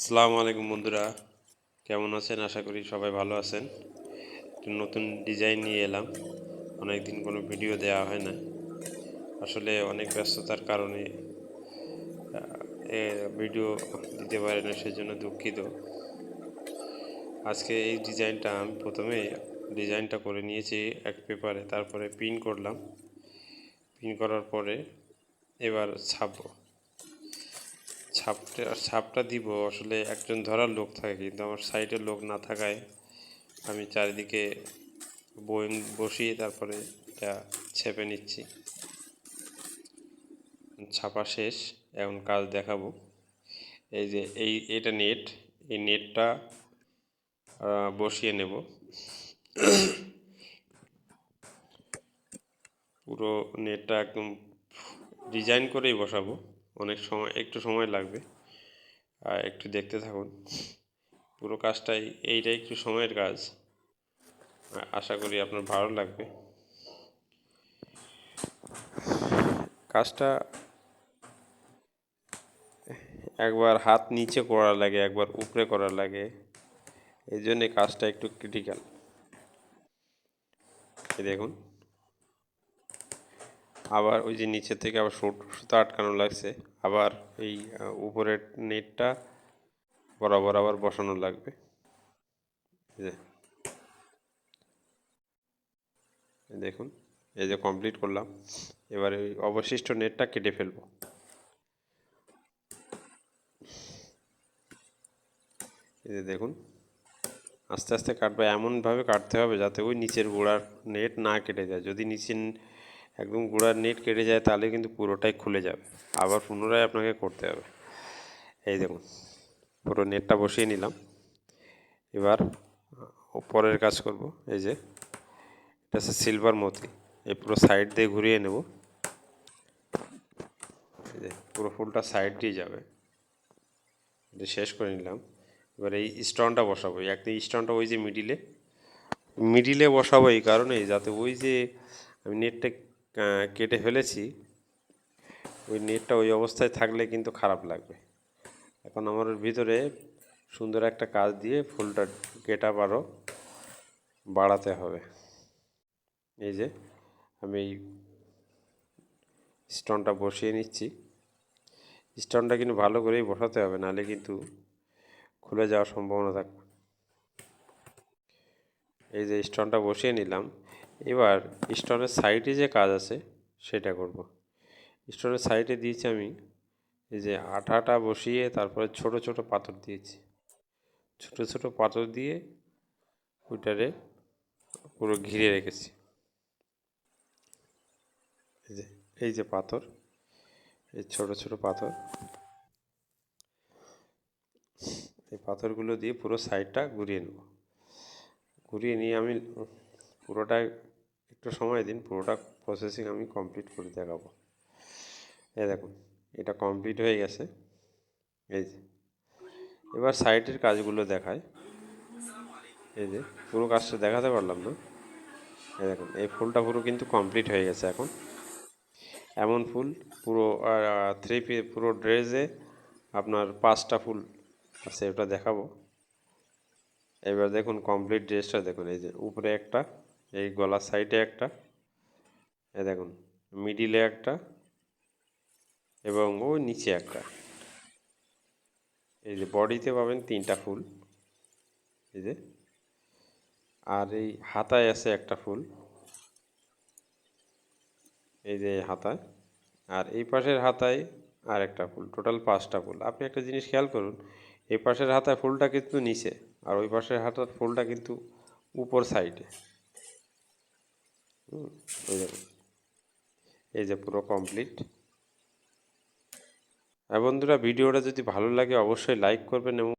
আসসালামু আলাইকুম বন্ধুরা। কেমন আছেন? আশা করি সবাই ভালো আছেন। নতুন ডিজাইন নিয়ে এলাম। অনেক দিন কোনো ভিডিও দেওয়া হয় না। আসলে অনেক ব্যস্ততার কারণে ভিডিও দিতে পারি না, সেজন্য দুঃখিত। আজকে এই ডিজাইনটা আমি প্রথমে ডিজাইনটা করে নিয়েছি এক পেপারে তারপরে পিন করলাম। পিন করার পরে এবার ছাপবো। ছাপটা ছাপটা দিব, আসলে একজন ধরার লোক থাকে, কিন্তু আমার সাইডে লোক না থাকায় আমি চারিদিকে বইম বসিয়ে তারপরে এটা ছেপে নিচ্ছি। ছাপা শেষ, এখন কাজ দেখাবো। এই যে, এই, এটা নেট এই নেটটা বসিয়ে নেব। পুরো নেটটা একদম ডিজাইন করেই বসাবো। অনেক সময়, একটু সময় লাগবে। আর একটু দেখতে থাকুন। পুরো কাজটাই এইটা একটু সময়ের কাজ। আশা করি আপনার ভালো লাগবে। কাজটা একবার হাত নিচে করা লাগে, একবার উপরে করা লাগে। এই জন্যে কাজটা একটু ক্রিটিক্যাল দেখুন। আবার ওই যে নিচে থেকে আবার সুত- আটকানো লাগছে, আবার এই উপরের নেটটা বরাবর আবার বসানো লাগবে। যে। দেখুন, এই যে কমপ্লিট করলাম, এবার ওই অবশিষ্ট নেটটা কেটে ফেলব। এই যে দেখুন, আস্তে আস্তে কাটবে, এমনভাবে কাটতে হবে যাতে ওই নিচের গোড়ার নেট না কেটে যায়। যদি নিচে ন- একদম গোড়ার নেট কেটে যায়, তাহলে কিন্তু পুরোটাই খুলে যাবে। আবার পুনরায় আপনাকে করতে হবে। এই দেখুন, পুরো নেটটা বসিয়ে নিলাম। এবার পরের কাজ করব, এই যে, এটা হচ্ছে সিলভার মতি এই পুরো সাইড দিয়ে ঘুরিয়ে নেব। এই যে, পুরো ফুলটা সাইড দিয়ে যাবে। এটা শেষ করে নিলাম। এবার এই স্টোনটা বসাবো। একদিন স্টোনটা ওই যে মিডিলে মিডিলে বসাবো এই কারণেই, যাতে ওই যে, আমি নেটটা কেটে ফেলেছি। ওই নেটটা ওই অবস্থায় থাকলে কিন্তু খারাপ লাগবে। এখন আমার ভিতরে সুন্দর একটা কাজ দিয়ে ফুলটা কেটা আরও বাড়াতে হবে। এই যে, আমি এই স্টোনটা বসিয়ে নিচ্ছি। স্টোনটা কিন্তু ভালো করেই বসাতে হবে, নাহলে কিন্তু খুলে যাওয়ার সম্ভাবনা থাকবে। এই যে স্টোনটা বসিয়ে নিলাম। এবার স্টোনের সাইডে যে কাজ আছে, সেটা করব। স্টোনের সাইডে দিয়েছি আমি এই যে আঠাটা বসিয়ে তারপরে ছোট ছোট পাথর দিয়েছি। ছোট ছোট পাথর দিয়ে ওইটারে পুরো ঘিরে রেখেছি। এই যে এই যে পাথর, এই ছোট ছোট পাথর। এই পাথরগুলো দিয়ে পুরো সাইডটা ঘুরিয়ে নেব। ঘুরিয়ে নিয়ে আমি পুরোটা একটু সময় দিন, পুরোটা প্রসেসিং আমি কমপ্লিট করে দেখাবো। এই দেখুন, এটা কমপ্লিট হয়ে গেছে। এই যে, এবার সাইটের কাজগুলো দেখায় এই যে, পুরো কাজটা দেখাতে পারলাম না। এই দেখুন, এই ফুলটা পুরো কিন্তু কমপ্লিট হয়ে গেছে এখন। এমন ফুল, পুরো থ্রি পি পুরো ড্রেসে আপনার পাঁচটা ফুল আছে, ওটা দেখাবো। এবার দেখুন কমপ্লিট ড্রেসটা দেখুন, এই যে, উপরে একটা এই গলার সাইডে একটা, এই দেখুন মিডিলে একটা এবং ওই নিচে একটা। এই যে বডিতে পাবেন তিনটা ফুল, এই যে। আর এই হাতায় আছে একটা ফুল, এই যে হাতায়। আর এই পাশের হাতায় আর একটা ফুল টোটাল পাঁচটা ফুল। আপনি একটা জিনিস খেয়াল করুন, এই পাশের হাতায় ফুলটা কিন্তু নিচে, আর ওই পাশের হাতার ফুলটা কিন্তু উপর সাইডে এই যে পুরো কমপ্লিট আর বন্ধুরা ভিডিওটা যদি ভালো লাগে অবশ্যই লাইক করবেন এবং